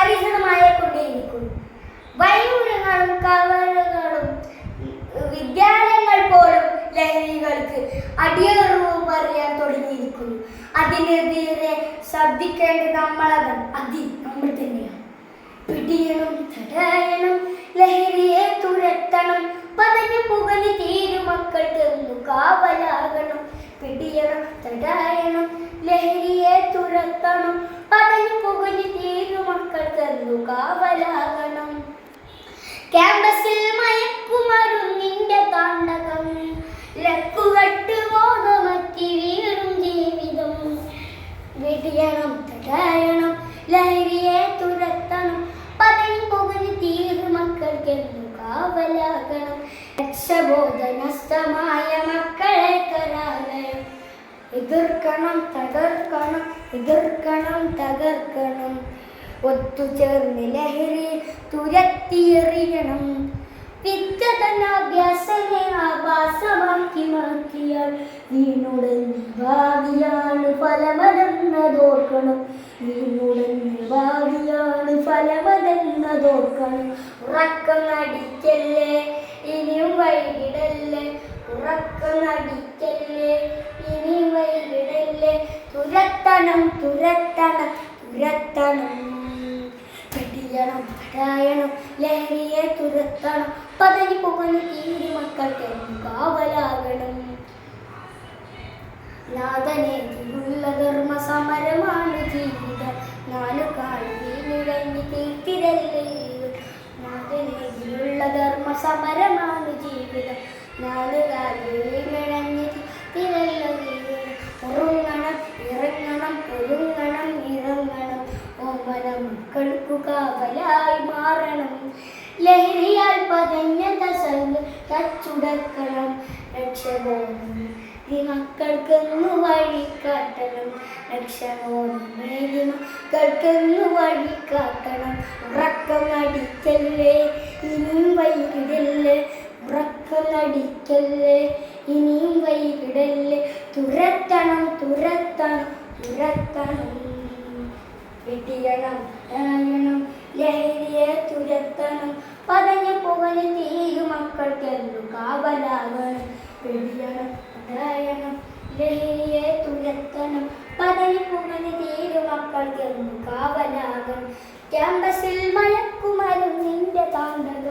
പരിചിതമായ കൊണ്ടേയിരിക്കുന്നു വൈകുണ്യങ്ങളും കവറുകളും വിദ്യാലയങ്ങൾ പോലും ലഹരികൾക്ക് അടിയറവ് പറയാൻ തുടങ്ങിയിരിക്കുന്നു അതിനെതിരെ ശ്രദ്ധിക്കേണ്ടത് നമ്മളതാണ് അതി നമ്മൾ തന്നെയാണ്. പിടിയണം തടയണം ലഹരിയെ തുരത്തണം പതഞ്ഞു പുകഞ്ഞു തീരു മക്കൾക്ക് മുഖാവലാകണം പിടിയണം തടയണം ലഹരിയെ തുരത്തണം പതഞ്ഞു പുകഞ്ഞു തീരു മക്കൾക്ക് ഒന്ന് കാവലാകണം. ക്യാമ്പസിൽ മയക്കുമരുന്നിന്റെ താണ്ടകം. ലക്കുകട്ട് ബോധമറ്റി വീറും ജീവിതം. വെടിയണം തടയണം ലഹരിയെ തുരത്തണം. പതഞ്ഞു പുകഞ്ഞു തീരു മക്കൾക്കെന്നു കാവലാകണം. രക്ഷബോധ നഷ്ടമായ എതിർക്കണം തകർക്കണം എതിർക്കണം തകർക്കണം. ഒത്തുചേർന്ന് ലഹരി തുരത്തിയെറിയണം. വിദ്യതനാഭ്യാസനെ ആഭാസമാക്കി മാറ്റിയാൽ വീണുടൻ ഭാവിയാണ് ഫലമതെന്നതോർക്കണം വീണുടൻ ഭാവിയാണ് ഫലമതെന്നതോർക്കണം ഉറക്കം നടിക്കല്ലേ തുരത്തണം തുരത്തണം തുരത്തണം പിടിയണം പടായണം ലഹരിയെ തുരത്തണം പതഞ്ഞു പോകുന്ന തീരി മക്കൾക്ക് കാവലാകണം. നാഥനെതിരുള്ള ധർമ്മ സമരമാണ് ജീവിതം നാലു നിറഞ്ഞു തീർത്തിരല്ലേ നാഥനെതിരുള്ള ധർമ്മ സമരമാണ് ജീവിതം നാലു കാലി ഓമന മക്കൾക്കു കാവലായി മാറണം. ലഹരിയാൽ പതഞ്ഞ തസൽ തച്ചുടക്കണം. രക്ഷബോധം ഈ മക്കൾക്കൊന്നു വഴി കാട്ടണം രക്ഷബോധം ഈ മക്കൾക്കൊന്നു വഴി കാട്ടണം ഉറക്കം അടിക്കല്ലേ ഇനിയും വൈകിടല്ലേ? ഉറക്കം അടിക്കല്ലേ ഇനിയും വൈകിടല്ലേ? തുരത്തണം തുരത്തണം തുരത്തണം. വെടിയണം ലഹരിയെ തുരത്തണം. പതഞ്ഞു പുകഞ്ഞു തീരു മക്കൾക്കെന്തു കാവലാകണം വെടിയണം ലഹരിയെ തുരത്തണം. പതഞ്ഞു പുകഞ്ഞു തീരു മക്കൾക്കെന്തു കാവലാകണം ക്യാമ്പസിൽ മയക്കുമരും നിന്റെ താണ്ടകം ലക്കുകെട്ട് ബോധം